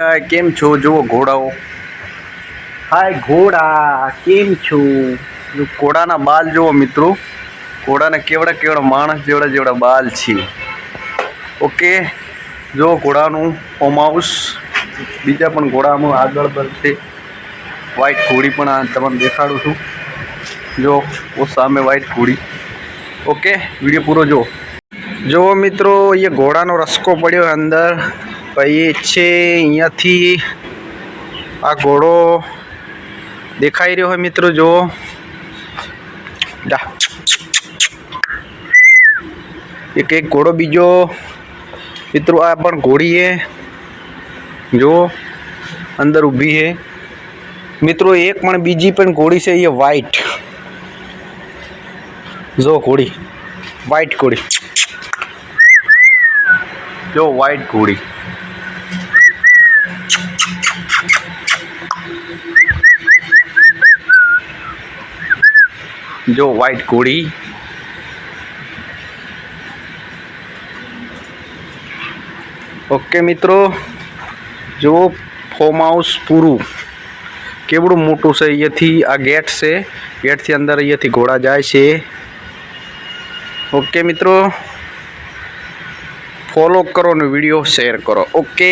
હાય કેમ છો જુઓ ઘોડાઓ હાય ઘોડા કેમ છો જો ઘોડાના બાલ જુઓ મિત્રો ઘોડાના કેવડા કેવડા માણસ જેવડા જેવડા બાલ છે ઓકે જો ઘોડાનું ફોર્મ હાઉસ બીજા પણ ઘોડામાં આગળ બનશે વ્હાઈટ ઘોડી પણ આ તમને દેખાડું છું જો ઓ સામે વ્હાઈટ ઘોડી ઓકે વિડીયો પૂરો જો જો મિત્રો અહીંયા ઘોડાનો રસ્કો પડ્યો અંદર પછી એ છે અહીંયાથી આ ઘોડો દેખાઈ રહ્યો હોય મિત્રો જો જા એક એક ઘોડો બીજો મિત્રો આ પણ ઘોડી છે જો અંદર ઊભી છે મિત્રો એક પણ બીજી પણ ઘોડી છે એ વ્હાઈટ જો ઘોડી વ્હાઈટ ઘોડી જો વ્હાઈટ ઘોડી જો વ્હાઈટ ઘોડી ઓકે મિત્રો જો ફોર્મ હાઉસ પૂરું કેવડું મોટું છે અહીંયાથી આ ગેટ છે ગેટથી અંદર અહીંયાથી ઘોડા જાય છે ઓકે મિત્રો ફોલો કરો ને વિડીયો શેર કરો ઓકે